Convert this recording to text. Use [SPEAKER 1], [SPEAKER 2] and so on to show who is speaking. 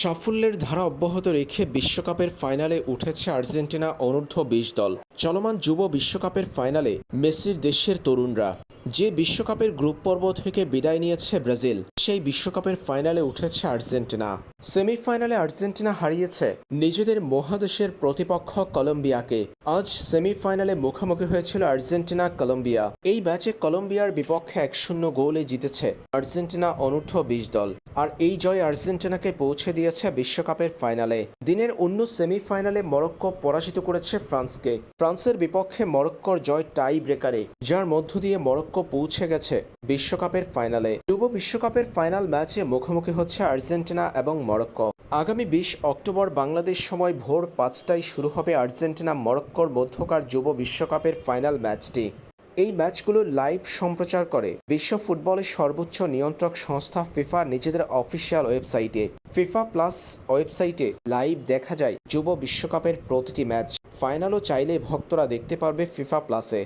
[SPEAKER 1] সাফল্যের ধারা অব্যাহত রেখে বিশ্বকাপের ফাইনালে উঠেছে আর্জেন্টিনা অনূর্ধ্ব বিশ দল। চলমান যুব বিশ্বকাপের ফাইনালে মেসির দেশের তরুণরা। যে বিশ্বকাপের গ্রুপ পর্ব থেকে বিদায় নিয়েছে ব্রাজিল, সেই বিশ্বকাপের ফাইনালে উঠেছে আর্জেন্টিনা। সেমিফাইনালে আর্জেন্টিনা হারিয়েছে নিজেদের মহাদেশের প্রতিপক্ষ কলম্বিয়াকে। আজ সেমিফাইনালে মুখোমুখি হয়েছিল আর্জেন্টিনা, কলম্বিয়া। এই ম্যাচে কলম্বিয়ার বিপক্ষে এক শূন্য গোলে জিতেছে আর্জেন্টিনা অনূর্ধ্ব বিশ দল। আর এই জয় আর্জেন্টিনাকে পৌঁছে দিয়েছে বিশ্বকাপের ফাইনালে। দিনের অন্য সেমিফাইনালে মরক্কো পরাজিত করেছে ফ্রান্সকে। ফ্রান্সের বিপক্ষে মরক্কোর জয় টাই ব্রেকারে, যার মধ্য দিয়ে মরক্কো পৌঁছে গেছে বিশ্বকাপের ফাইনালে। যুব বিশ্বকাপের ফাইনাল ম্যাচে মুখোমুখি হচ্ছে আর্জেন্টিনা এবং মরক্কো। আগামী বিশ অক্টোবর বাংলাদেশ সময় ভোর পাঁচটায় শুরু হবে আর্জেন্টিনা মরক্কোর মধ্যকার যুব বিশ্বকাপের ফাইনাল ম্যাচটি। এই ম্যাচগুলো লাইভ সম্প্রচার করে। বিশ্ব ফুটবলের সর্বোচ্চ নিয়ন্ত্রক সংস্থা ফিফা নিজেদের অফিসিয়াল ওয়েবসাইটে। ফিফা প্লাস ওয়েবসাইটে লাইভ দেখা যায় যুব বিশ্বকাপের প্রতিটি ম্যাচ। ফাইনালও চাইলে ভক্তরা দেখতে পারবে ফিফা প্লাসে।